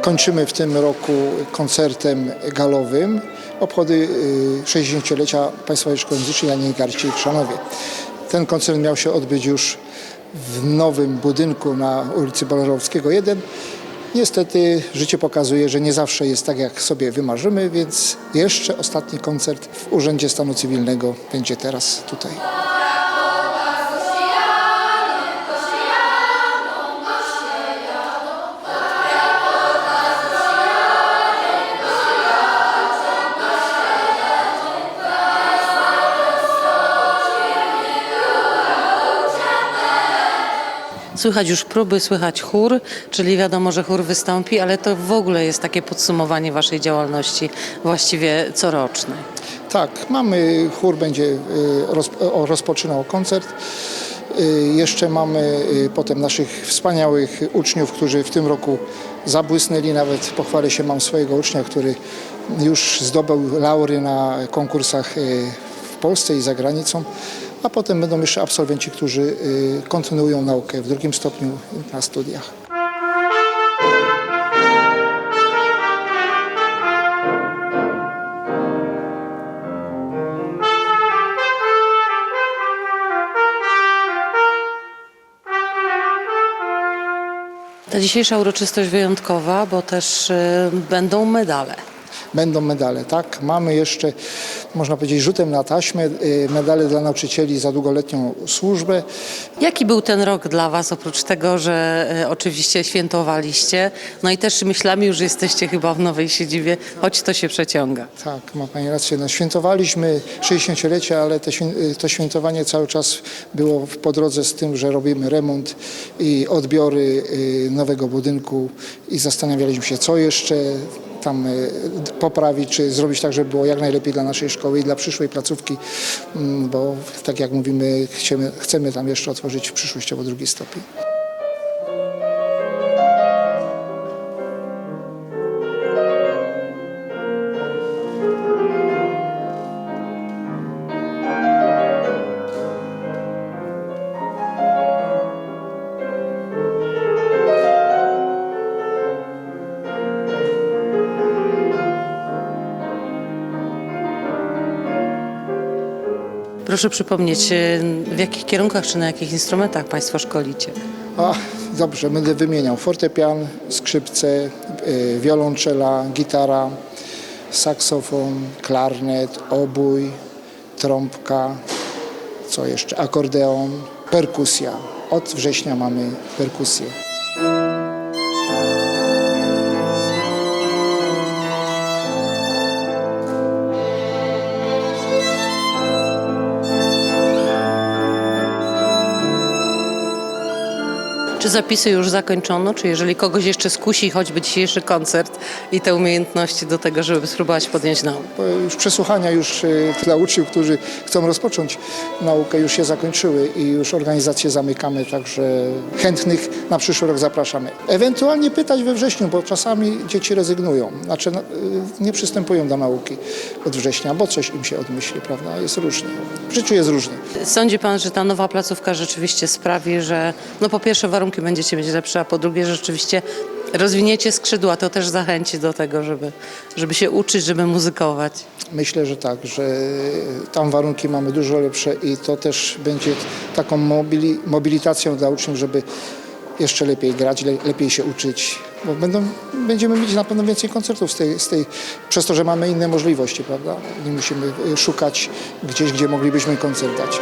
kończymy w tym roku koncertem galowym obchody y, 60-lecia Państwowej Szkoły Muzycznej Janiej Garści w Chrzanowie. Ten koncert miał się odbyć już w nowym budynku na ulicy Balażowskiego 1. Niestety życie pokazuje, że nie zawsze jest tak, jak sobie wymarzymy, więc jeszcze ostatni koncert w Urzędzie Stanu Cywilnego będzie teraz tutaj. Słychać już próby, słychać chór, czyli wiadomo, że chór wystąpi, ale to w ogóle jest takie podsumowanie Waszej działalności właściwie corocznej. Tak, mamy, chór będzie y, rozpoczynał koncert. Y, Jeszcze mamy y, potem naszych wspaniałych uczniów, którzy w tym roku zabłysnęli. Nawet pochwalę się, mam swojego ucznia, który już zdobył laury na konkursach w Polsce i za granicą. A potem będą jeszcze absolwenci, którzy y, kontynuują naukę w drugim stopniu na studiach. Ta dzisiejsza uroczystość wyjątkowa, bo też y, będą medale. Będą medale, tak. Mamy jeszcze, można powiedzieć, rzutem na taśmę y, medale dla nauczycieli za długoletnią służbę. Jaki był ten rok dla Was, oprócz tego, że y, oczywiście świętowaliście, no i też myślami już jesteście chyba w nowej siedzibie, choć to się przeciąga. Tak, ma Pani rację. No, świętowaliśmy 60-lecie, ale y, to świętowanie cały czas było w- po drodze z tym, że robimy remont i odbiory nowego budynku i zastanawialiśmy się, co jeszcze tam d- poprawić, czy zrobić tak, żeby było jak najlepiej dla naszej szkoły i dla przyszłej placówki, mm, bo tak jak mówimy, chcemy, chcemy tam jeszcze otworzyć przyszłościowo drugi stopień. Proszę przypomnieć, y, w jakich kierunkach czy na jakich instrumentach Państwo szkolicie? A, dobrze, będę wymieniał fortepian, skrzypce, y, wiolonczela, gitara, saksofon, klarnet, obój, trąbka, co jeszcze, akordeon, perkusja. Od września mamy perkusję. Czy zapisy już zakończono? Czy jeżeli kogoś jeszcze skusi choćby dzisiejszy koncert i te umiejętności do tego, żeby spróbować podjąć naukę? Już przesłuchania już y, dla uczniów, którzy chcą rozpocząć naukę, już się zakończyły i już organizację zamykamy, także chętnych na przyszły rok zapraszamy. Ewentualnie pytać we wrześniu, bo czasami dzieci rezygnują, znaczy y, nie przystępują do nauki od września, bo coś im się odmyśli, prawda? Jest różnie. W życiu jest różnie. Sądzi Pan, że ta nowa placówka rzeczywiście sprawi, że no po pierwsze warunki będziecie mieć lepsze, a po drugie rzeczywiście rozwiniecie skrzydła, to też zachęci do tego, żeby, żeby się uczyć, żeby muzykować. Myślę, że tak, że tam warunki mamy dużo lepsze i to też będzie taką mobili, mobilitacją dla uczniów, żeby jeszcze lepiej grać, le, lepiej się uczyć, bo będą, będziemy mieć na pewno więcej koncertów z tej, z tej, przez to, że mamy inne możliwości, prawda? Nie musimy y, szukać gdzieś, gdzie moglibyśmy koncert dać.